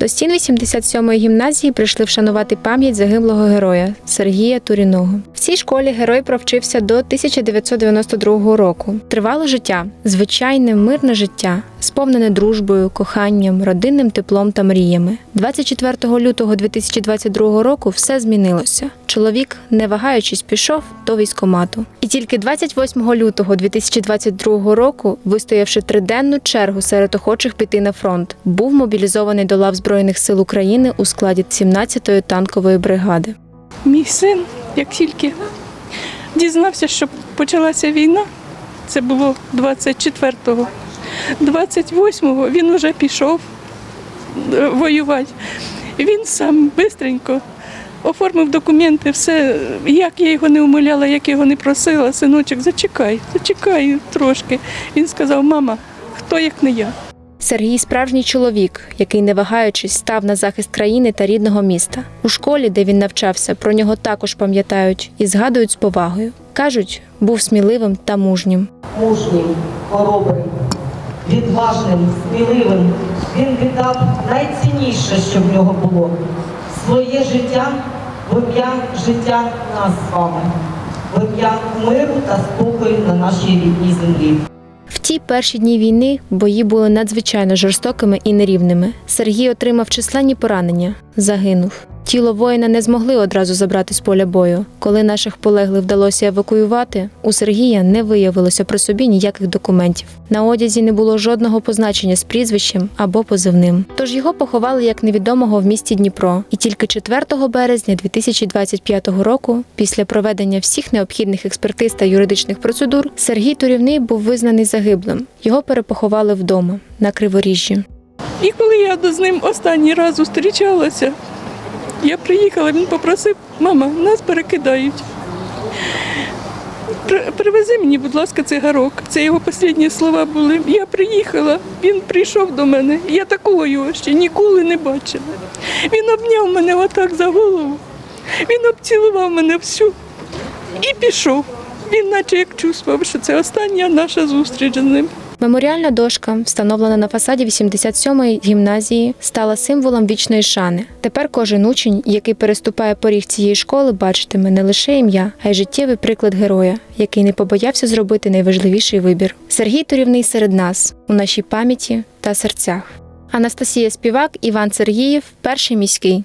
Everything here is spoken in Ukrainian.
До стін 87-ї гімназії прийшли вшанувати пам'ять загиблого героя Сергія Туріного. В цій школі герой провчився до 1992 року. Тривало життя, звичайне мирне життя, сповнене дружбою, коханням, родинним теплом та мріями. 24 лютого 2022 року все змінилося. Чоловік, не вагаючись, пішов до військомату. І тільки 28 лютого 2022 року, вистоявши триденну чергу серед охочих піти на фронт, був мобілізований до лав Збройних сил України у складі 17-ї танкової бригади. Мій син, як тільки дізнався, що почалася війна, це було 24-го, 28-го він вже пішов е, воювати. Він сам швидко оформив документи, все, як я його не умиляла, як я його не просила, синочок, зачекай, зачекай трошки. Він сказав, мама, хто як не я. Сергій справжній чоловік, який, не вагаючись, став на захист країни та рідного міста. У школі, де він навчався, про нього також пам'ятають і згадують з повагою. Кажуть, був сміливим та мужнім. мужнім, хоробрим, відважним, сміливим. Він віддав найцінніше, що в нього було своє життя в ім'я життя нас з вами, в ім'я миру та спокою на нашій рідній землі. В ті перші дні війни бої були надзвичайно жорстокими і нерівними. Сергій отримав численні поранення, загинув. Тіло воїна не змогли одразу забрати з поля бою. Коли наших полеглих вдалося евакуювати, у Сергія не виявилося при собі ніяких документів. На одязі не було жодного позначення з прізвищем або позивним. Тож його поховали як невідомого в місті Дніпро. І тільки 4 березня 2025 року, після проведення всіх необхідних експертиз та юридичних процедур, Сергій Турівний був визнаний загиблим. Його перепоховали вдома на Криворіжжі. І коли я з ним останній раз зустрічалася, я приїхала, він попросив, мама, нас перекидають. Привези мені, будь ласка, цигарок. Це його останні слова були. Я приїхала, він прийшов до мене. Я такого його ще ніколи не бачила. Він обняв мене отак за голову. Він обцілував мене всю і пішов. Він наче як чувствував, що це остання наша зустріч з ним. Меморіальна дошка, встановлена на фасаді 87-ї гімназії, стала символом вічної шани. Тепер кожен учень, який переступає поріг цієї школи, бачитиме не лише ім'я, а й життєвий приклад героя, який не побоявся зробити найважливіший вибір. Сергій Турівний серед нас у нашій пам'яті та серцях. Анастасія Співак, Іван Сергіїв, перший міський.